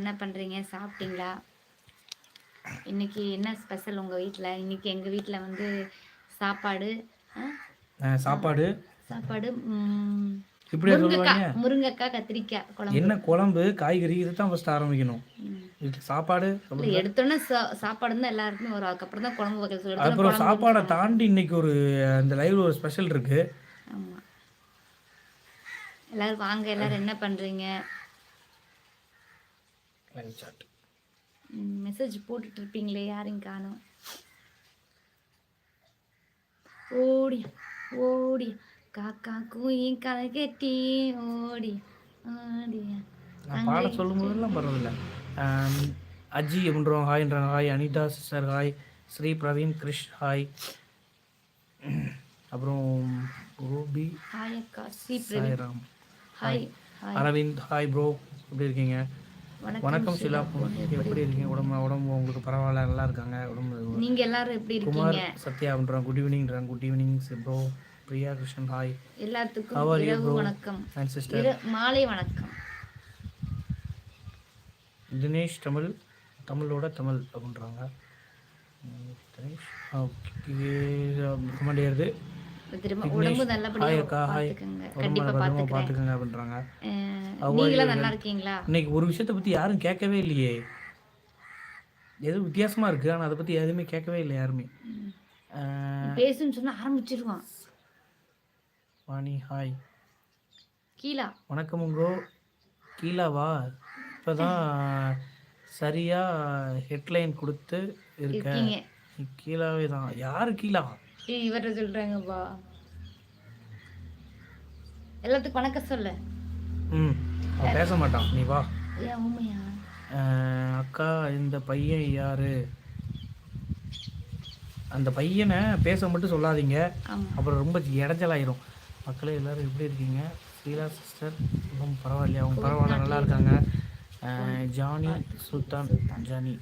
என்ன பண்ணுறீங்க சாப்பிட்டீங்களா? இன்னைக்கு என்ன ஸ்பெஷல் உங்கள் வீட்டில் இன்னைக்கு எங்கள் வீட்டில் வந்து சாப்பாடு சாப்பாடு. சாப்பாடு இப்படி முருங்கைக்காய் கத்திரிக்காய் குழம்பு. என்ன குழம்பு? காய்கறி இதை தான் ஃபஸ்ட் ஆரம்பிக்கணும். இதுக்கு சாப்பாடு எடுத்தோன்னே சாப்பாடு தான் எல்லாருக்குமே வரும். அதுக்கப்புறம் தான் குழம்பு வகை எடுத்தோன்னே அப்புறம் சாப்பாடை தாண்டி இன்னைக்கு ஒரு அந்த லைவ்ல ஒரு ஸ்பெஷல் இருக்கு. ஆமாம் எல்லாரும் வாங்க எல்லாரும் என்ன பண்ணுறீங்க லைவ் சாட் மெசேஜ் போட்டுட்டு இருப்பீங்களே யாரையும் காணோம்? ஓடி ஓடி காக்கா கூயின் கதை கட்டி ஓடி ஓடியா நான் பாட சொல்லும் போதெல்லாம் பரவாயில்ல. அஜி அப்படின்றவங்க ஹாய்ன்றாங்க hi Anitha sister hi Sri Praveen Krish hi. அப்புறம் ரூபி ஹாய் அக்கா Sri Praveen. Hi. Aravind hi bro எப்படி இருக்கீங்க? வணக்கம் ஷிலா எப்படி இருக்கீங்க? உடம்பு உடம்பு உங்களுக்கு பரவாயில்ல நல்லா இருக்காங்க? உடம்பு நீங்க எல்லாரும் எப்படி குமார் இருக்கீங்க? சத்யா அப்படின்றாங்க good ஈவினிங்ன்றாங்க good evening bro Priya Krishnan hi எல்லாத்துக்கும் இரவு? வணக்கம். அண்ட் சிஸ்டர் மாலை வணக்கம். தினேஷ் தமிழ் தமிழோட தமிழ் அப்படின்றாங்க. தினேஷ் கமெண்ட் ஏறுது திரும்ப உடம்பு நல்லபடியா பாத்துக்கங்க. கண்டிப்பா அப்படின்றாங்க. நல்லா இருக்கீங்களா? இன்னைக்கு ஒரு விஷயத்தை பற்றி யாரும் கேட்கவே இல்லையே. ஏதோ வித்தியாசமா இருக்கு ஆனால் அதை பற்றி எதுவுமே கேட்கவே இல்லை யாருமே. பேசுன்னு சொன்னா ஆரம்பிச்சிருவான். வாணி ஹாய் கீழா வணக்கம் உங்கோ. கீழாவா இப்போதான் சரியா ஹெட்லைன் கொடுத்து இருக்க கீழாவே தான். யாரு கீழா ஏய், சொல்றாங்கப்பா. எல்லாத்துக்கும் வணக்கம் சொல்லு. ம் அவன் பேச மாட்டான். நீ வா. ஏன் உண்மையா? அக்கா இந்த பையன் யாரு? அந்த பையனை பேச மட்டும் சொல்லாதீங்க. ஆமா. அப்புறம் ரொம்ப இடைஞ்சலாயிரும். மக்களே எல்லாரும் எப்படி இருக்கீங்க? ஸ்ரீலா சிஸ்டர் ரொம்ப பரவாயில்லையா? அவங்க பரவாயில்ல நல்லா இருக்காங்க. அஹ், Johnny Sultan Johnny.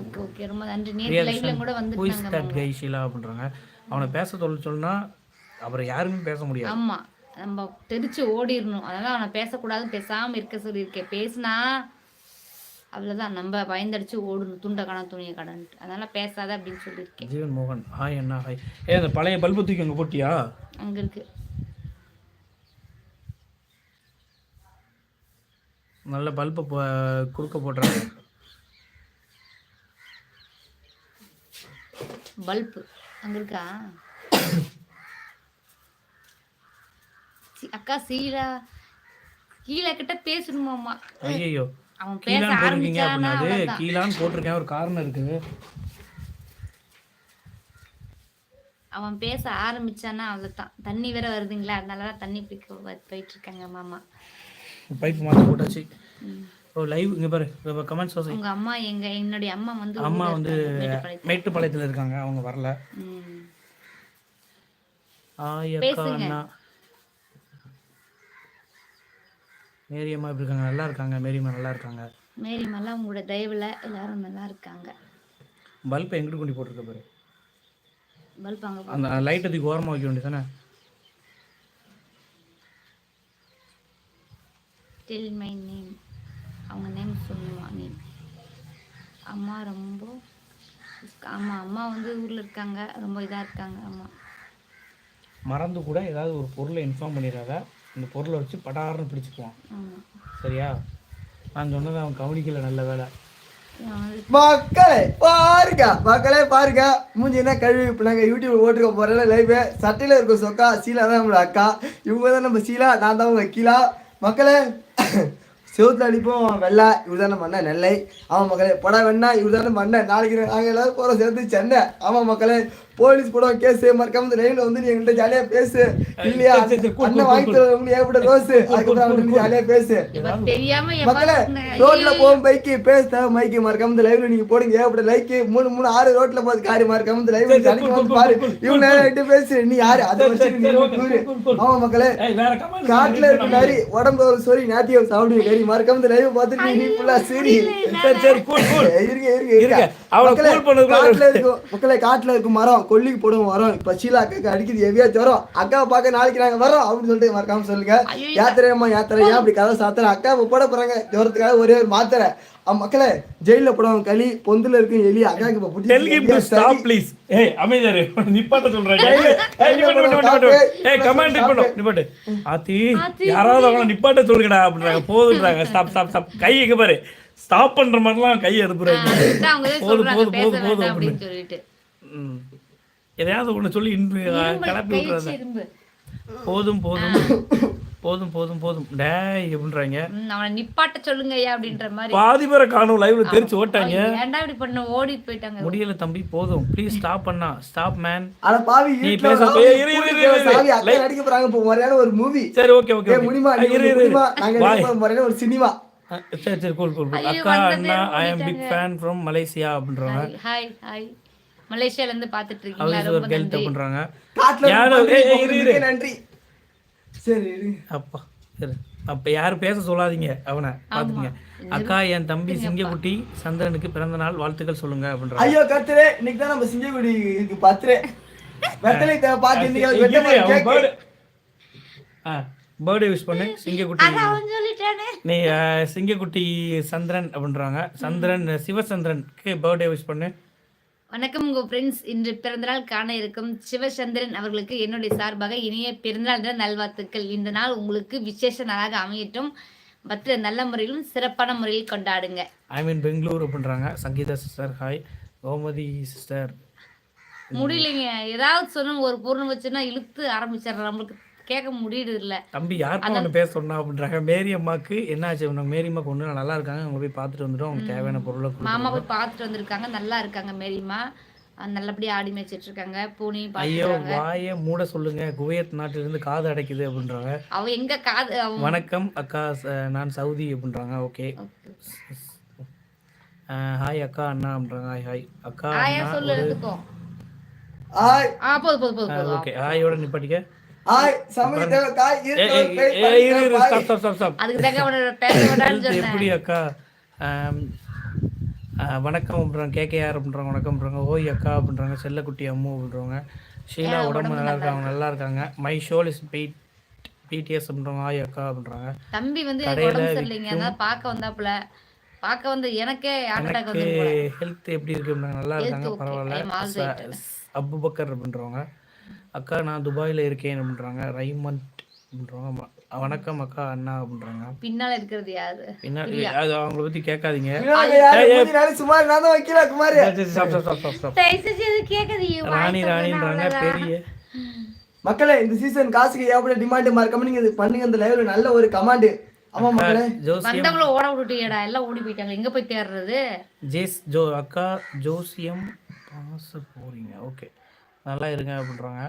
Okay okay. ரொம்ப நன்றி. நேற்று லைவ்ல கூட ஹூ இஸ் வந்துட்டாங்க தட் கை ஷீலா அப்படின்றாங்க. அவனை பேச சொல்ல சொன்னா அப்புறம் யாருமே பேச முடியாது. ஆமா. நம்ம தெரிச்சு ஓடிடணும் அதனால அவனை பேசக்கூடாது பேசாம இருக்க சொல்லியிருக்கேன் பேசினா அவ்வளவுதான். நம்ம பயந்தடிச்சு ஓடணும் துண்டை கடன் துணியை கடன்ட்டு அதனால பேசாத அப்படின்னு சொல்லியிருக்கேன் ஜீவன் மோகன் ஹாய் அண்ணா ஹாய். ஏ அந்த பழைய பல்பு தூக்கி அங்கே போட்டியா? அங்க இருக்கு. நல்ல பல்பை குறுக்க போட்டுறாங்க பல்பு. அங்க இருக்கா அக்கா சீலா கீழே கிட்ட பேசணுமாம்மா. ஐயோ அவன் பேச ஆரம்பிச்சானா. கீழான்னு போட்டிருக்கேன் ஒரு காரணம் இருக்குது அவன் பேச ஆரம்பிச்சானா அவ்வளவுதான். தண்ணி வேற வருதுங்களா? அதனாலதான் தண்ணி பிடிக்க போயிட்டு இருக்காங்க மாமா. பைப் மாற்றி போட்டாச்சு. ஓ லைவ் இங்கே பாரு. கமெண்ட்ஸ் வசதி உங்க அம்மா எங்க என்னுடைய அம்மா வந்து அம்மா வந்து மேட்டுப்பாளையத்துல. இருக்காங்க. அவங்க வரல. ம். ஆய் அக்கா பேசுங்க. அண்ணா மேரி அம்மா எப்படி இருக்காங்க? நல்லா இருக்காங்க. மேரி அம்மா நல்லா இருக்காங்க. மேரி மல்லா உங்களோட தயவுல எல்லாரும் நல்லா இருக்காங்க. பல்பை எங்கிட்டு கொண்டு போட்டிருக்க பாரு? பல்ப் அங்க அந்த லைட்டை தூக்கி ஓரமாக வைக்க வேண்டியதானே டெல் மை நேம் அவங்க நேம் சொல்லுவா நீ அம்மா ரொம்ப ஆமா அம்மா வந்து ஊர்ல இருக்காங்க ரொம்ப இதா இருக்காங்க ஆமா. மறந்து கூட ஏதாவது ஒரு பொருளை இன்ஃபார்ம் பண்ணிடாத. இந்த பொருளை வச்சு படார்னு பிடிச்சிக்குவான். சரியா? நான் சொன்னதை அவன் கவனிக்கல நல்ல வேலை மக்களே பாருங்க. மக்களே பாருங்க. மூஞ்சி என்ன கழுவி இப்போ நாங்கள் யூடியூப் ஓட்டுக்க போகிறோம் லைவ் சட்டையில் இருக்கும் சொக்கா சீலா தான் நம்மளோட அக்கா. இவங்க தான் நம்ம சீலா நான் தான் உங்க கீழா மக்களே செவுத்துல அடிப்போம் வெள்ளை இவர் தான் நெல்லை. ஆமாம் மக்களே படம் வேணா இவர் மன்ன நாளைக்கு நாங்கள் எல்லாரும் போகிறோம் சேர்ந்து சென்னை. ஆமாம் மக்களே போலீஸ் போடுவோம் கேஸ் மறக்காம இந்த லைவ்ல வந்து நீ என்கிட்ட ஜாலியாக பேசு. இல்லையா? சரி, சரி, அண்ணன் வாங்கி தருவாங்க ஏற்பட்ட ரோஸு அதுக்கப்புறம் அவன் ஜாலியாக பேசு. இவன் தெரியாம மக்களே ரோட்ல போகும் பைக்கு பேச மைக்கு மறக்காம இந்த லைவ்ல நீங்க போடுங்க. ஏகப்பட்ட லைக் மூணு மூணு ஆறு ரோட்ல போது காரி மறக்காம இந்த லைவ்ல ஜனங்க வந்து பாரு. இவங்க நேரம் பேசு. நீ யாரு? அதை வச்சு நீ கூறு ஆமா மக்களே. ஏய் வேற கமெண்ட் காட்டுல இருக்க நரி உடம்பு ஒரு சொறி நாத்தியம் சாப்பிடுங்க கறி. மறக்காம இந்த லைவ் பார்த்துட்டு நீ ஃபுல்லா சரி. சரி சரி இருங்க இருங்க. அவளை காட்டுல இருக்கும். மக்களே காட்டுல இருக்கும் மரம். கொல்லிக்கு போடுவோம் வரோம். இப்போ ஷீலா அக்காக்கு அடிக்குது எவியாச்சும் வரோம். அக்காவை பார்க்க நாளைக்கு நாங்கள் வரோம் அப்படின்னு சொல்லிட்டு மறக்காம சொல்லுங்க. யாத்திரையம்மா யாத்திரை ஏன் அப்படி கதை சாத்திர அக்காவை போட போறாங்க. ஜோரத்துக்காக ஒரே ஒரு மாத்திரை. மக்களே ஜெயில போடுவாங்க களி பொந்துல இருக்கும் எலி அக்காக்கு இப்போ டெல் ஹிம் டு புடிச்சு ஸ்டாப் ப்ளீஸ் ஏய் அமைதியாரு நிப்பாட்ட சொல்றாங்க ஏய் நிப்பாட்டு நிப்பாட்டு நிப்பாட்டு. ஏய் கமெண்ட் நிப்பாட்டு நிப்பாட்டு. ஆத்தி யாராவது அவங்கள நிப்பாட்ட சொல்லுங்கடா அப்படின்றாங்க. போதுன்றாங்க. ஸ்டாப் ஸ்டாப் ஸ்டாப் கை எங்க பாரு. ஸ்டாப் பண்ற மாதிரிலாம் கை அனுப்புறாங்க அதான் அவங்க தான் போதும், அப்படின்னு சொல்லிட்டு. எதையாவது ஒண்ணு சொல்லி இன்பு கிளப்பி இரும்பு போதும் போதும் போதும் போதும் போதும். டேய் அப்படின்றாங்க அவனை நிப்பாட்ட சொல்லுங்க ஐயா அப்படின்ற மாதிரி. பாதி பேரை காணும் லைவ்ல தெரிச்சு ஓட்டாங்க. ஏன்டா இப்படி பண்ண? ஓடி போயிட்டாங்க. முடியல தம்பி போதும். ப்ளீஸ் ஸ்டாப் பண்ணா. ஸ்டாப் மேன் அட பாவி நீ பேச- இரு, இரு, இரு, இரு. சாவி அக்கா நடிக்க போறாங்க இப்போ முறையான ஒரு மூவி சரி ஓகே ஓகே நீ இரு இரு நாங்க முறையான ஒரு சினிமா. சரி சரி கூல் கூல் அக்கா அண்ணா I am big fan from Malaysia அப்படின்றாங்க ஹாய் ஹாய் மலேசியால இருந்து பாத்துட்டு இருக்கீங்களா நன்றி. சரி. அப்பா சரி அப்ப யாரும் பேச சொல்லாதீங்க. அவனை பாத்துக்கங்க அக்கா என் தம்பி சிங்கக்குட்டி சந்திரனுக்கு பிறந்த நாள் வாழ்த்துக்கள் சொல்லுங்க அப்படின்றாங்க. ஐயோ கத்துறே. இன்னைக்கு தான் நம்ம சிங்கக்குடி இருக்கு பத்துரே வெத்தலை ஆ பர்த்டே விஷ் பண்ணு. சிங்கக்குட்டி நீ சிங்கக்குட்டி சந்திரன் அப்படின்றாங்க. சந்திரன் சிவசந்திரனுக்கு பர்த்டே விஷ் பண்ணு. வணக்கம் உங்க ஃப்ரெண்ட்ஸ் இன்று பிறந்தநாள் காண இருக்கும் சிவசந்திரன் அவர்களுக்கு என்னுடைய சார்பாக இனிய பிறந்தநாள் தின நல்வாழ்த்துக்கள். இந்த நாள் உங்களுக்கு விசேஷ நாளாக அமையட்டும். பத்து நல்ல முறையிலும் சிறப்பான முறையில் கொண்டாடுங்க. ஐ மீன் பெங்களூர் அப்படின்றாங்க. Sangeetha sister hi Gomathi sister முடியலைங்க. ஏதாவது சொன்ன ஒரு பொருள் வச்சுன்னா இழுத்து ஆரம்பிச்சிடுறோம் நம்மளுக்கு கேட்க முடியுது இல்ல தம்பி யாருக்கும் ஒன்று பேச சொன்னா அப்படின்றாங்க. மேரி அம்மாக்கு என்ன ஆச்சு? அவங்க மேரி அம்மாக்கு ஒன்று நல்லா இருக்காங்க. அவங்க போய் பார்த்துட்டு வந்துட்டோம் அவங்க தேவையான பொருளை மாமா போய் பார்த்துட்டு வந்திருக்காங்க. நல்லா இருக்காங்க மேரிமா அஹ் நல்லபடியா ஆடி மேய்ச்சிட்டு இருக்காங்க. பூனையும் ஐயோ வாயை மூட சொல்லுங்க. குவைத் நாட்டிலிருந்து காது அடைக்குது அப்படின்றாங்க. அவ எங்க காது வணக்கம் அக்கா நான் சவுதி அப்படின்றாங்க. ஓகே. ஹாய் அக்கா அண்ணா அப்படின்றாங்க. Hi hi. அக்கா அண்ணா சொல்லு எடுத்துக்கோ. ஆய் ஆ போதும் போதும் போதும் ஓகே. ஹாயோட நிப்பாட்டிக்க. எப்படி அக்கா? வணக்கம் அப்படின்றாங்க கேகேஆர் அப்படின்றாங்க வணக்கம் அப்படின்றாங்க ஓய் அக்கா அப்படின்றாங்க செல்லக்குட்டி அம்மு அப்படின்றவங்க ஷீலா உடம்பு நல்லா இருக்காங்க நல்லா இருக்காங்க my soul is beat BTS அப்படின்றவங்க ஆய் அக்கா அப்படின்றாங்க தம்பி வந்து கடையில உடம்பு சரியில்லைங்க. அதனால பார்க்க வந்தாப்புல. பார்க்க வந்து எனக்கே எனக்கு வந்து ஹெல்த் எப்படி இருக்கு நல்லா இருக்காங்க. பரவாயில்ல. அபுபக்கர் அப்படின்றவங்க. அக்கா நான் துபாயில் இருக்கேன் அப்படின்றாங்க. ரைமண்ட் அப்படின்றவங்க ம- வணக்கம் அக்கா அண்ணா அப்படின்றாங்க. பின்னால இருக்கிறது யாரு? பின்னாடி அது அவங்கள பத்தி கேட்காதீங்க. சுமார் நான் தான் வைக்கல குமார். கேட்காதீங்க. ராணி ராணின்றாங்க பெரிய. மக்களே இந்த சீசன் காசுக்கு ஏகப்பட்ட டிமாண்ட் மறக்காம நீங்க இது பண்ணுங்க. இந்த லைவ்ல நல்ல ஒரு கமாண்ட் ஆமா மக்களே. ஜோசியம். வந்தவங்கள ஓட விட்டுட்டியடா. எல்லாம் ஓடி போயிட்டாங்க எங்க போய் தேடுறது? ஜேஸ் ஜோ அக்கா ஜோசியம் பாச போறீங்க. ஓகே. நல்லா இருங்க அப்படின்றாங்க.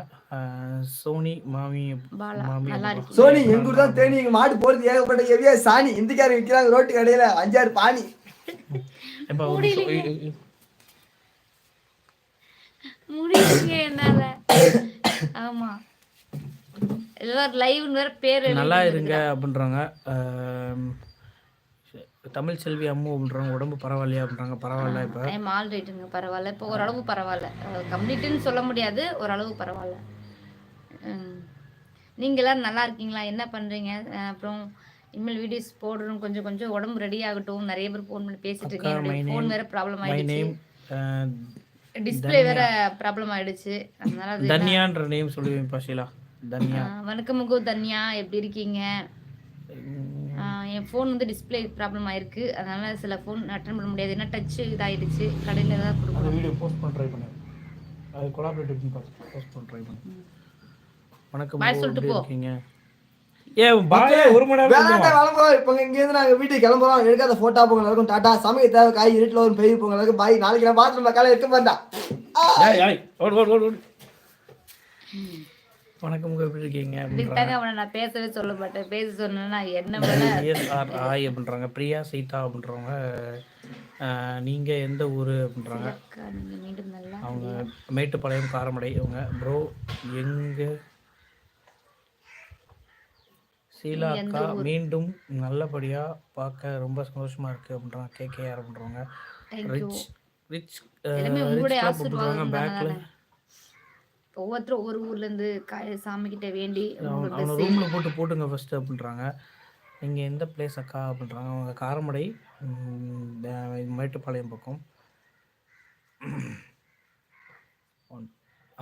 சோனி மாமி மாமி சோனி எங்க ஊர் தான் தேனி எங்க மாடு போறது ஏகப்பட்ட எவியா சாணி இந்திக்காரங்க விற்கிறாங்க ரோட்டு கடையில. அஞ்சாறு பாணி. என்னால. ஆமா. எல்லாரும் லைவ்னு வேற பேர் நல்லா இருங்க அப்படின்றாங்க. தமிழ் செல்வி அம்மு அப்படின்றாங்க உடம்பு பரவாயில்லையா அப்படின்றாங்க பரவாயில்ல இப்போ. ஐம் ஆல் ரைட்டுங்க பரவாயில்ல. இப்போ ஓரளவு பரவாயில்ல. கம்ப்ளீட்டுன்னு சொல்ல முடியாது ஓரளவு பரவாயில்ல. ம். நீங்க எல்லாரும் நல்லா இருக்கீங்களா? என்ன பண்றீங்க? அஹ் அப்புறம் இனிமேல் வீடியோஸ் போடணும் கொஞ்சம் கொஞ்சம் உடம்பு ரெடி ஆகட்டும். நிறைய பேர் ஃபோன் பண்ணி பேசிட்டு என்னுடைய ஃபோன் வேற ப்ராப்ளம் ஆயிடுச்சு. டிஸ்பிளே வேற ப்ராப்ளம் ஆயிடுச்சு. அதனால அது தன்யான்ற நேம் சொல்லுவேன் பஷீலா தன்யா. வணக்கம் முகு தன்யா. எப்படி இருக்கீங்க? என் ஃபோன் வந்து டிஸ்பிளே ப்ராப்ளம் ஆயிருக்கு. அதனால சில ஃபோன் அட்டன் பண்ண முடியாது. ஏன்னா டச் இதாயிடுச்சு. கடையில் ஏதாவது அந்த கொடுக்கணும் வீடியோ போஸ்ட் பண்ண ட்ரை பண்ணு. அது கொலாபரேட்டிவ் போஸ்ட் பண்ண ட்ரை பண்ணு. வணக்கம் Bye bro, சொல்லிட்டு போ. ஏ பாய் ஒரு மணி நேரம் வேணாண்டா கிளம்புறோம் இப்போ இங்க இருந்து நாங்க வீட்டுக்கு கிளம்புறோம். எடுக்காத போட்டோ போங்க எல்லாருக்கும். டாட்டா சமைக்க தேவை காய் இருட்டில் ஒரு பெரிய போங்க எல்லாருக்கும் பாய் நாளைக்கு நான் பாத்ரூம் காலை இருக்க மாட்டா ஏய், ஏய், ஓடு, ஓடு, ஓடு. வணக்கம் எப்படி இருக்கீங்க இதுக்காக அவனை நான் பேசவே சொல்ல மாட்டேன் பேச சொன்னேன்னா என்ன பிஎஸ்ஆர் ஆய் அப்படின்றாங்க. பிரியா சீதா அப்படின்றவங்க நீங்க எந்த ஊரு அப்படின்றாங்க. அவங்க மேட்டுப்பாளையம் காரமடை. அவங்க ப்ரோ எங்க? சீலா அக்கா மீண்டும் நல்லபடியா பார்க்க ரொம்ப சந்தோஷமா இருக்கு அப்படின்றாங்க. கேகேஆர் அப்படின்றவங்க தேங்க்யூ ரிச் ரிச் எல்லாமே ரிச் உங்களுடைய கிளப் ஆசீர்வாதம் அப்படின்றாங்க பேக்ல தானே ஒவ்வொருத்தரும் ஒவ்வொரு ஊர்ல இருந்து சாமி கிட்ட வேண்டி அவன் அவனை blessing. ரூமில் போட்டு போட்டுங்க ஃபஸ்ட்டு அப்படின்றாங்க. நீங்கள் எந்த பிளேஸ் அக்கா அப்படின்றாங்க. அவங்க காரமடை மேட்டுப்பாளையம் பக்கம்.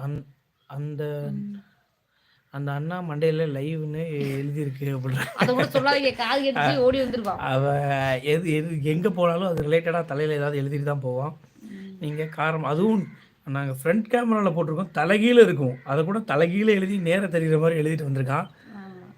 அந் அந்த அந்த அண்ணா மண்டையில் லைவ்னு எழுதியிருக்கு கேட்டு ஓடி வந்துருவா அவ எது எது எங்கே போனாலும் அது ரிலேட்டடாக தலையில் ஏதாவது எழுதிட்டு தான் போவான். நீங்கள் காரம் அதுவும் நாங்கள் ஃப்ரண்ட் கேமராவில் போட்டிருக்கோம். தலைகீழ இருக்கும். அதை கூட தலைகீழ எழுதி நேரா தெரிகிற மாதிரி எழுதிட்டு வந்திருக்கான்.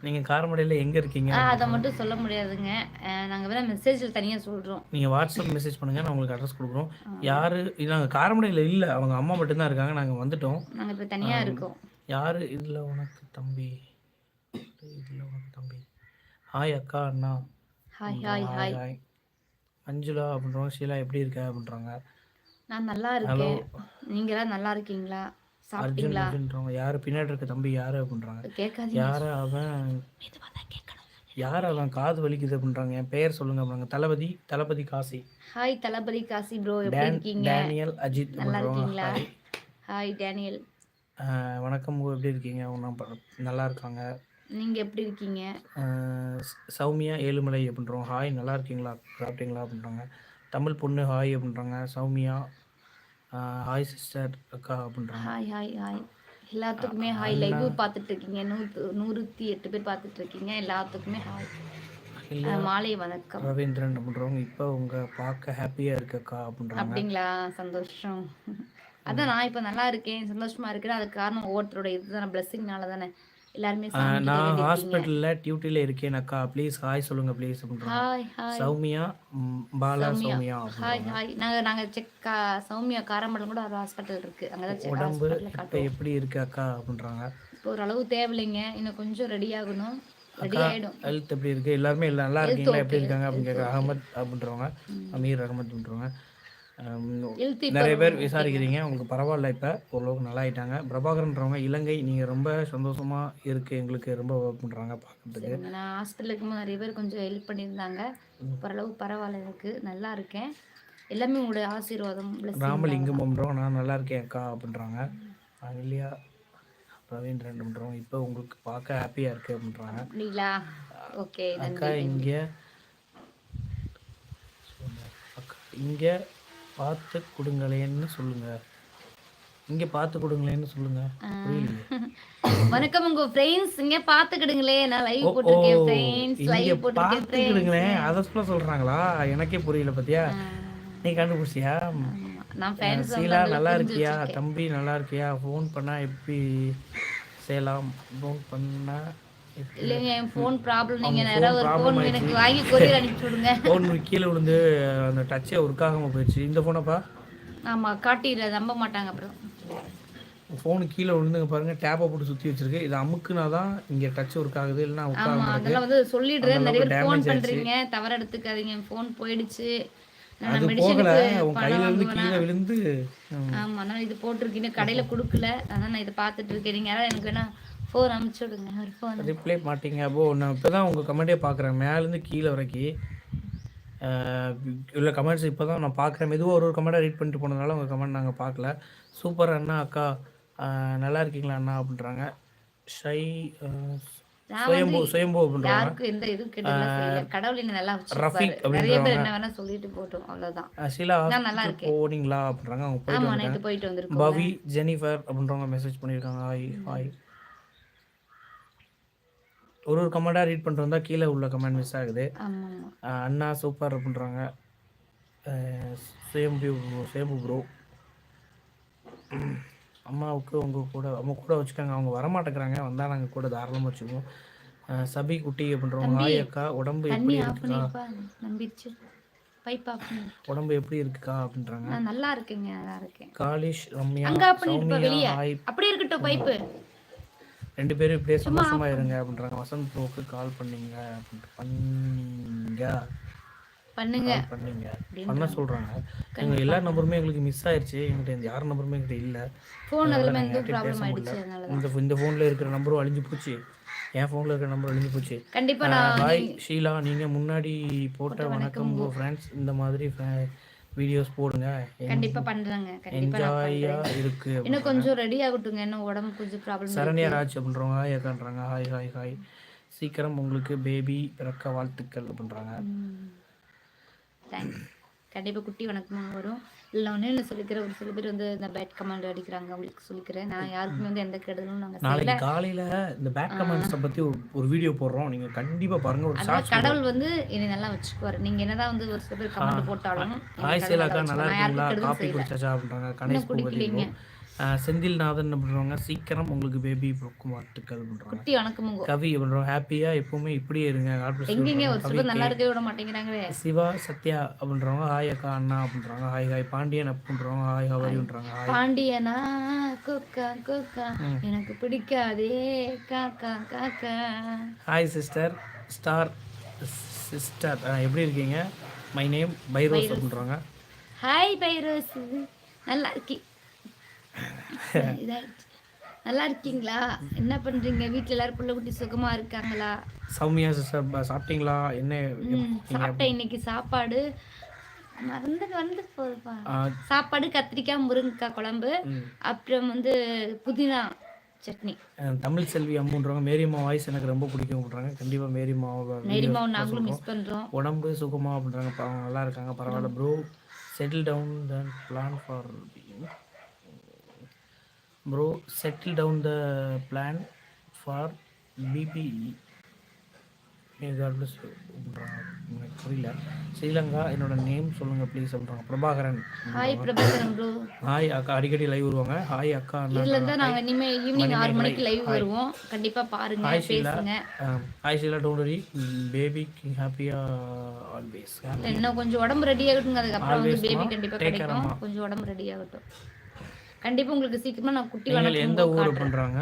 நீங்கள் காரமடையில் எங்கே இருக்கீங்க? அதை மட்டும் சொல்ல முடியாதுங்க. அஹ் நாங்க வேணா மெசேஜில் தனியா சொல்றோம். நீங்கள் வாட்ஸ்அப் மெசேஜ் பண்ணுங்கள் நான் உங்களுக்கு அட்ரஸ் கொடுக்குறோம். யார் நாங்கள் காரமடையில் இல்லை. அவங்க அம்மா மட்டும்தான் இருக்காங்க. நாங்கள் வந்துட்டோம். நாங்க இப்ப தனியா இருக்கோம். யார்? இதில் உனக்கு தம்பி. இதில் உனக்கு தம்பி. ஹாய் அக்கா அண்ணா. Hi hi hi hi Manjula அப்படின்றவங்க ஷீலா எப்படி இருக்க அப்படின்றாங்க. நான் நல்லா இருக்கேன். நீங்க எல்லாம் நல்லா இருக்கீங்களா? அர்ஜுன் சாப்பிட்டீங்களா? அப்படின்றவங்க யார் பின்னாடி இருக்க தம்பி யார் அப்படின்றாங்க. கேட்காதீங்க. யார் அவன்? யார் அவன்? காது வலிக்குது அப்படின்றாங்க. என் பெயர் சொல்லுங்க அப்படின்றாங்க. தளபதி தளபதி காசி. ஹாய் தளபதி காசி ப்ரோ எப்படி டேன் இருக்கீங்க? டேனியல் அஜித் நல்லா அப்படின்றவங்க. இருக்கீங்களா? Hi hi Daniel. வணக்கம் bro, எப்படி இருக்கீங்க? அவங்க ப- நல்லா இருக்காங்க. நீங்க எப்படி இருக்கீங்க? ஸ்- சௌமியா ஏழுமலை அப்படின்றவங்க. ஹாய் நல்லா இருக்கீங்களா? சாப்பிட்டீங்களா அப்படின்றாங்க. தமிழ் பொண்ணு ஹாய் அப்படின்றாங்க. சௌமியா ஹாய் சிஸ்டர் அக்கா அப்படின்றாங்க. ஹாய் ஹாய் ஹாய் எல்லாத்துக்குமே ஹாய் லைவ் பார்த்துட்டு இருக்கீங்க நூற்று நூறுத்தி எட்டு பேர் பார்த்துட்டு இருக்கீங்க எல்லாத்துக்குமே ஹாய் மாலை வணக்கம். ரவீந்திரன் அப்படின்றவங்க இப்போ உங்க பார்க்க ஹாப்பியா இருக்கக்கா அப்படின்றாங்க. அப்படிங்களா? சந்தோஷம். அதான் நான் இப்போ நல்லா இருக்கேன். சந்தோஷமா இருக்கேன் அதுக்கு காரணம் ஒவ்வொருத்தரோட இதுதானே பிளஸ்ஸிங்னால தானே எல்லாருமே நான். ஹாஸ்பிட்டல்ல டியூட்டில இருக்கேன் அக்கா. ப்ளீஸ் ஹாய் சொல்லுங்க ப்ளீஸ் அப்படின்றாங்க. Hi hi Soumya Bala Soumya. Hi hi நாங்க நாங்க செக் சௌமியா காரமடம் கூட ஒரு ஹாஸ்பிட்டல் இருக்கு. அங்கதான் செக் உடம்பு இப்போ எப்படி இருக்கு அக்கா? அப்படின்றாங்க. இப்போ ஓரளவு தேவையில்லைங்க. இன்னும் கொஞ்சம் ரெடி ஆகணும். ரெடி ஆயிடும். ஹெல்த் எப்படி இருக்கு? எல்லாருமே நல்லா இருக்கீங்களா? எப்படி இருக்காங்க? அப்படின்னு கேட்க அகமத் அப்படின்றவங்க அமீர் அகமத் அப்படின்றவங்க நிறைய பேர் விசாரிக்கிறீங்க. உங்களுக்கு பரவாயில்ல இப்போ ஓரளவுக்கு நல்லா ஆயிட்டாங்க பிரபாகரன்றவங்க இலங்கை நீங்கள் ரொம்ப சந்தோஷமா இருக்கு. எங்களுக்கு ரொம்ப பண்ணுறாங்க பார்க்கறதுக்கு நான் ஹாஸ்பிட்டல் இருக்கும்போது நிறைய பேர் கொஞ்சம் ஹெல்ப் பண்ணியிருந்தாங்க. ஓரளவு பரவாயில்ல எனக்கு. நல்லா இருக்கேன். எல்லாமே உங்களுடைய ஆசீர்வாதம் ராமலிங்கம் அப்படின்றவங்க நான் நல்லா இருக்கேன் அக்கா அப்படின்றாங்க. இல்லையா? ரவீந்திரன் அப்படின்றவங்க இப்போ உங்களுக்கு பார்க்க ஹாப்பியாக இருக்கு அப்படின்றாங்க. அப்படிங்களா? ஓகே அக்கா இங்கே அக்கா இங்கே பார்த்து கொடுங்களேன்னு சொல்லுங்க. இங்கே பார்த்து கொடுங்களேன்னு சொல்லுங்க. புரியலையே? வணக்கம் உங்க ஃப்ரெண்ட்ஸ் இங்க பாத்துக்கிடுங்களே நான் லைவ் போட்டிருக்கேன் ஃப்ரெண்ட்ஸ் லைவ் போட்டிருக்கேன் பார்த்துக்கிடுங்களேன் அதை சொல்ல சொல்கிறாங்களா எனக்கே புரியல பார்த்தியா நீ கண்டுபிடிச்சியா. நான் ஃபேன்ஸ் சீலா நல்லா இருக்கியா? தம்பி நல்லா இருக்கியா? ஃபோன் பண்ணா எப்படி செய்யலாம் ஃபோன் பண்ணா இல்லைங்க என் ஃபோன் ப்ராப்ளம் நீங்க phone யாராவது ஒரு ஃபோன் எனக்கு வாங்கி கொரியர் அனுப்பிச்சு விடுங்க. ஃபோன் கீழே விழுந்து அந்த டச்சே ஒர்க் ஆகாம போயிடுச்சு. இந்த ஃபோனப்பா ஆமா காட்டிடுற நம்ப மாட்டாங்க அப்புறம். ஃபோனு கீழே விழுந்துங்க பாருங்க. டேப்பை போட்டு சுற்றி வச்சிருக்கு. இதை அமுக்குனா தான் இங்கே டச் ஒர்க் ஆகுது இல்லைன்னா ஒர்க் ஆக ஆமா மாட்டேங்குது அதெல்லாம் வந்து சொல்லிடுறேன். நிறைய பேர் ஃபோன் தவற எடுத்துக்காதீங்க. ஃபோன் போயிடுச்சு. நான் அது போகல. மெடிசனுக்கு உன் பணம் கையில இருந்து வாங்குவேனா? கீழே விழுந்து ஆமா அதனால இது போட்டிருக்கீங்க கடையில கொடுக்கல. அதான் நான் இதை பார்த்துட்டு இருக்கேன். நீங்க யாராவது எனக்கு வேணா ஃபோன் அனுப்பிச்சு விடுங்க ஒரு ஃபோன் ரிப்ளை மாட்டீங்க. அப்போ நான் இப்போ தான் உங்கள் கமெண்ட்டே பார்க்குறேன் மேலேருந்து கீழே வரைக்கும் உள்ள கமெண்ட்ஸ் இப்போ தான் நான் பார்க்குறேன் மெதுவாக ஒரு ஒரு கமெண்ட்டாக ரீட் பண்ணிட்டு போனதுனால உங்கள் கமெண்ட் நாங்கள் பார்க்கல சூப்பர் அண்ணா அக்கா நல்லா இருக்கீங்களா அண்ணா அப்படின்றாங்க. ஷை சுயம்பு சுயம்பு ரஃபீக் hospital போனீங்களா அப்படின்றாங்க. அவங்க போயிட்டு பவி ஜெனிஃபர் அப்படின்றவங்க மெசேஜ் பண்ணியிருக்காங்க. ஹாய் ஹாய் ஒரு ஒரு கமெண்டாக ரீட் பண்ணிட்டு வந்தால் கீழே உள்ள கமெண்ட் மிஸ் ஆகுது. அண்ணா சூப்பர் அப்படின்றாங்க. அஹ் சுயம்பு சுயம்பு ப்ரோ அம்மாவுக்கு உங்கள் கூட அம்மா கூட வச்சுக்கோங்க அவங்க வரமாட்டேங்கிறாங்க. வந்தால் நாங்கள் கூட தாராளமாக வச்சுக்குவோம். சபி குட்டி அப்படின்றவங்க ஹாய் அக்கா உடம்பு எப்படி இருக்குக்கா? உடம்பு எப்படி இருக்குக்கா அப்படின்றாங்க. நல்லா இருக்கேங்க நல்லா இருக்கேன். காலிஷ் ரம்யா அப்படியே இருக்கட்டும் பைப்பு ரெண்டு பேரும் இப்படியே சந்தோஷமா இருங்க அப்படின்றாங்க. வசந்த் ப்ரோக்கு கால் பண்ணீங்க பண்ணீங்க. பண்ணுங்க. பண்ணீங்க. பண்ண சொல்றாங்க. எங்க எல்லா நம்பருமே எங்களுக்கு மிஸ் ஆயிருச்சு. எங்கிட்ட யார் நம்பருமே எங்கிட்ட இல்ல. இந்த இந்த ஃபோன்ல இருக்கிற நம்பரும் அழிஞ்சு போச்சு. என் ஃபோன்ல இருக்கிற நம்பர் அழிஞ்சு போச்சு. கண்டிப்பா நான் ஹாய் ஷீலா. நீங்க முன்னாடி போட்ட வணக்கம் ஃப்ரெண்ட்ஸ் இந்த மாதிரி வீடியோஸ் போடுங்க. கண்டிப்பா பண்றேங்க. என்ஜாயா. இருக்கு இன்னும் கொஞ்சம் ரெடி ஆகட்டுங்க. இன்னும் உடம்பு கொஞ்சம் ப்ராப்ளம் சரண்யா ராஜ் அப்படின்றவங்க ஹாய் அக்கான்றாங்க ஹாய் ஹாய் ஹாய் சீக்கிரம் உங்களுக்கு பேபி பிறக்க வாழ்த்துக்கள் அப்படின்றாங்க. தேங்க்ஸ் கண்டிப்பா குட்டி வணக்கம் வரும். இல்லை ஒன்று என்ன சொல்லிக்கிறேன். ஒரு சில பேர் வந்து இந்த பேட் கமாண்ட் அடிக்கிறாங்க. அவங்களுக்கு சொல்லிக்கிறேன். நான் யாருக்குமே வந்து எந்த கெடுதலும் நாங்க நாளைக்கு காலையில இந்த பேக் கமெண்ட்ஸை பத்தி ஒரு ஒரு வீடியோ போடுறோம். நீங்க கண்டிப்பா பாருங்க. ஒரு கடவுள் வந்து என்னை நல்லா வச்சுக்குவாரு. நீங்க என்னதான் வந்து ஒரு சில பேர் கமெண்ட் போட்டாலும் நல்லா இருக்கீங்களா? காப்பி குடிச்சாச்சா அப்படின்றாங்க. கணேஷ். செந்தில்நாதன் என்ன பண்றாங்க? சீக்கிரம் உங்களுக்கு பேபி பிறக்கும் வாழ்த்துக்கள் அப்படின்றாங்க குட்டி வணக்கமுங்க கவி அப்படின்றோம் ஹாப்பியா எப்பவுமே இப்படியே இருங்க. சிவா சத்யா அப்படின்றவங்க ஹாய் அக்கா அண்ணா அப்படின்றாங்க. ஹாய் ஹாய் பாண்டியன் அப்படின்றவங்க ஹாய் ஹவரின்றாங்க ஹாய் பாண்டியனா? குக்கா குக்கா. எனக்கு பிடிக்காதே. காக்கா காக்கா ஹாய் சிஸ்டர் ஸ்டார் சிஸ்டர் எப்படி இருக்கீங்க? மை நேம் பைரோஸ் அப்படின்றாங்க. ஹாய் பைரோஸ். நல்லா இருக்கி இதாயிடுச்சு. நல்லா இருக்கீங்களா என்ன பண்றீங்க? வீட்ல எல்லாரும் புள்ள குட்டி சுகமா இருக்காங்களா? சௌமியா சிஸ்டர் சாப்பிட்டீங்களா? என்ன சாப்பிட்டேன். இன்னைக்கு சாப்பாடு மறந்து வந்து போதுப்பா. சாப்பாடு கத்திரிக்காய் முருங்கைக்காய் குழம்பு. அப்புறம் வந்து புதினா சட்னி. தமிழ் செல்வி அம்முன்றவங்க மேரிமா வாய்ஸ் எனக்கு ரொம்ப பிடிக்கும் அப்படின்றாங்க. கண்டிப்பா மேரிமாவை நெரிமாவை நாங்களும் மிஸ் பண்றோம். உடம்பு சுகமா அப்படின்றாங்க. அவங்க நல்லா இருக்காங்க. பரவாயில்ல bro settle down the plan for bro settle down the plan for BB அப்படின்றாங்க எனக்கு புரியல. ஸ்ரீலங்கா என்னோட நேம் சொல்லுங்க ப்ளீஸ் அப்படின்றாங்க Prabhakaran. Hi Prabhakaran bro hi அக்கா அடிக்கடி லைவ் வருவாங்க. ஹாய் அக்கா இதுல இருந்தா நாங்க இனிமே ஈவினிங் ஆறு மணிக்கு லைவ் வருவோம். கண்டிப்பா பாருங்க பேசுங்க. Hi Sheela don't worry baby ஹாப்பியா ஆல்வேஸ் இன்னும் கொஞ்சம் உடம்பு ரெடி ஆகட்டுங்க. அதுக்கப்புறம் வந்து Always பேபி கண்டிப்பா கிடைக்கும். கொஞ்சம் உடம்பு ரெடி ஆகட்டும். கண்டிப்பா உங்களுக்கு சீக்கிரமா நான் குட்டி நீங்கள் எந்த ஊர். பண்ணுறாங்க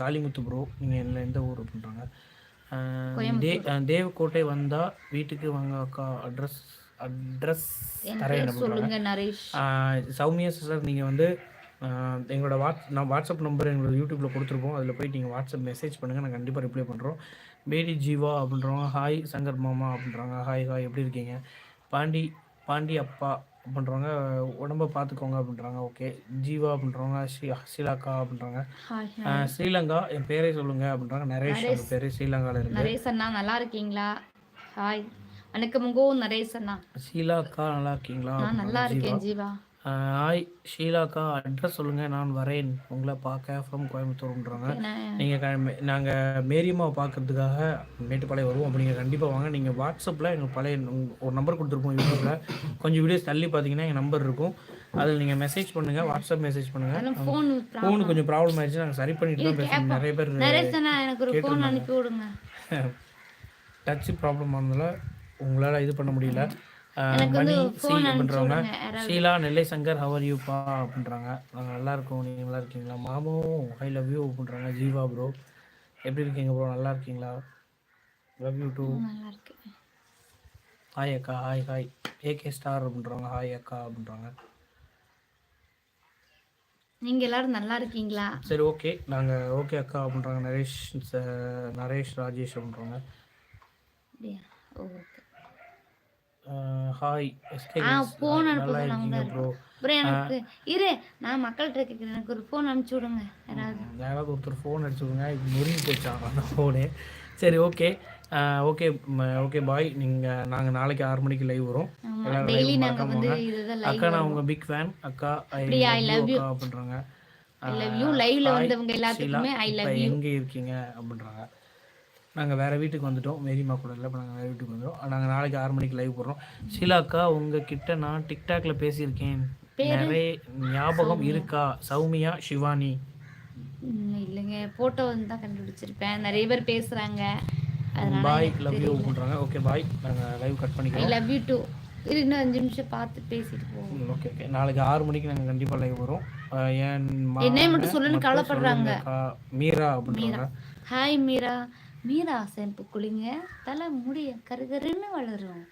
காளிமுத்து ப்ரோ நீங்கள் என்ன எந்த ஊர் பண்ணுறாங்க தே தேவக்கோட்டை வந்தால் வீட்டுக்கு வாங்க அக்கா அட்ரஸ் அட்ரஸ் தரேன் சொல்லுங்க நரேஷ். சௌமியா சார் நீங்கள் வந்து எங்களோட வாட்ஸ் நான் வாட்ஸ்அப் நம்பர் எங்களோட யூடியூப்பில் கொடுத்துருப்போம். அதில் போய் நீங்கள் வாட்ஸ்அப் மெசேஜ் பண்ணுங்கள் நான் கண்டிப்பாக ரிப்ளை பண்ணுறோம் பேடி ஜீவா அப்படின்றவங்க ஹாய் சங்கர் மாமா அப்படின்றாங்க ஹாய் ஹாய் எப்படி இருக்கீங்க? பாண்டி பாண்டி அப்பா அப்படின்றவங்க உடம்ப பார்த்துக்கோங்க அப்படின்றாங்க. ஓகே. ஜீவா அப்படின்றவங்க ஸ்ரீ ஷீலாக்கா அப்படின்றாங்க. ஸ்ரீலங்கா என் பேரே சொல்லுங்க அப்படின்றாங்க. நரேஷ் பேர் ஸ்ரீலங்காவில் இருக்கு. நரேஷ் அண்ணா நல்லா இருக்கீங்களா? ஹாய். வணக்கமுங்கோ நரேஷ் அண்ணா. ஷீலாக்கா நல்லா இருக்கீங்களா? நான் நல்லா இருக்கேன் ஜீவா. ஹாய் ஷீலாக்கா அட்ரஸ் சொல்லுங்க நான் வரேன். உங்களை பார்க்க ஃப்ரம் கோயம்புத்தூர்ன்றாங்க நீங்கள் நாங்கள் மேரியம்மாவை பார்க்கறதுக்காக மேட்டுப்பாளையம் வருவோம். அப்போ நீங்கள் கண்டிப்பாக வாங்க. நீங்கள் வாட்ஸ்அப்பில் எங்கள் பழைய ஒரு நம்பர் கொடுத்துருப்போம் யூடியூப்பில் கொஞ்சம் வீடியோஸ் தள்ளி பார்த்தீங்கன்னா எங்கள் நம்பர் இருக்கும். அதில் நீங்கள் மெசேஜ் பண்ணுங்கள் வாட்ஸ்அப் மெசேஜ் பண்ணுங்கள் ஃபோன் கொஞ்சம் ப்ராப்ளம் ஆயிடுச்சு. நாங்கள் சரி பண்ணிட்டு தான் பேசுவோம் நிறைய பேர் நரேஷ் அண்ணா எனக்கு ஒரு ஃபோன் அனுப்பி விடுங்க டச் ப்ராப்ளம் ஆனதுல உங்களால் இது பண்ண முடியல. மணி சி யாராவது. ஷீலா நெல்லை சங்கர் ஹவர் யூப்பா அப்படின்றாங்க. நாங்கள் நல்லா இருக்கோம் நீங்கள் நல்லா இருக்கீங்களா மாமோ ஐ லவ் யூ அப்படின்றாங்க. ஜீவா ப்ரோ எப்படி இருக்கீங்க ப்ரோ நல்லா இருக்கீங்களா லவ் யூ டூ ஹாய் அக்கா ஹாய் ஹாய் ஏகே ஸ்டார் அப்படின்றவங்க ஹாய் அக்கா அப்படின்றாங்க. நீங்க எல்லாரும் நல்லா இருக்கீங்களா சரி ஓகே நாங்கள் ஓகே அக்கா அப்படின்றாங்க. நரேஷ் நரேஷ் ராஜேஷ் அப்படின்றவங்க அப்படியா? ஓகே ஹாய் எஸ்கே ஆ ஃபோன் அனுப்ப நல்லா சொன்னாங்க இருக்கீங்க ப்ரோ அப்புறம் எனக்கு இரு நான் மக்கள்கிட்ட கேட்குறேன் எனக்கு ஒரு ஃபோன் அனுப்பிச்சு விடுங்க யாராவது. யாராவது ஒருத்தர் ஃபோன் அடிச்சுடுங்க இது நொறுங்கி போச்சாங்க அந்த ஃபோனு சரி ஓகே ஓகே ஓகே பாய் நீங்கள் நாங்கள் நாளைக்கு ஆறு மணிக்கு லைவ் வரும். டெய்லி live நாங்க மறக்காம வந்து அக்கா நான் உங்கள் பிக் ஃபேன் அக்கா ஐ லவ் யூ அப்படின்றாங்க. ஐ லவ் யூ லைவ்ல வந்தவங்க எல்லாத்துக்குமே ஐ லவ் யூ எங்கே இருக்கீங்க அப்படின்றாங்க. நாங்கள் வேறு வீட்டுக்கு வந்துட்டோம். மேரிமா கூட இல்லை இப்போ நாங்கள் வேறு வீட்டுக்கு வந்துட்டோம். நாங்கள் நாளைக்கு ஆறு மணிக்கு லைவ் போடுறோம். ஷீலாக்கா உங்ககிட்ட நான் டிக்டாக்ல பேசியிருக்கேன். நிறைய ஞாபகம் இருக்கா? சௌமியா சிவானி இல்லைங்க. போட்டோ வந்து தான் கண்டுபிடிச்சிருப்பேன். நிறைய பேர் அதனால பாய் லவ் யூ பண்ணுறாங்க ஓகே பாய் நாங்கள் லைவ் கட் ஐ பண்ணிக்கிறோம். லவ் யூ டூ இன்னும் அஞ்சு நிமிஷம் பார்த்து பேசிட்டு போவோம் ஓகே ஓகே நாளைக்கு ஆறு மணிக்கு நாங்கள் கண்டிப்பாக லைவ் வரும் என் மா- என்னைய மட்டும் சொல்லுன்னு கவலைப்படுறாங்க. மீரா அப்படின்றாங்க. ஹாய் மீரா. மீரா இப்போ குளிங்க தலை முடிய கருகருன்னு வளரும்.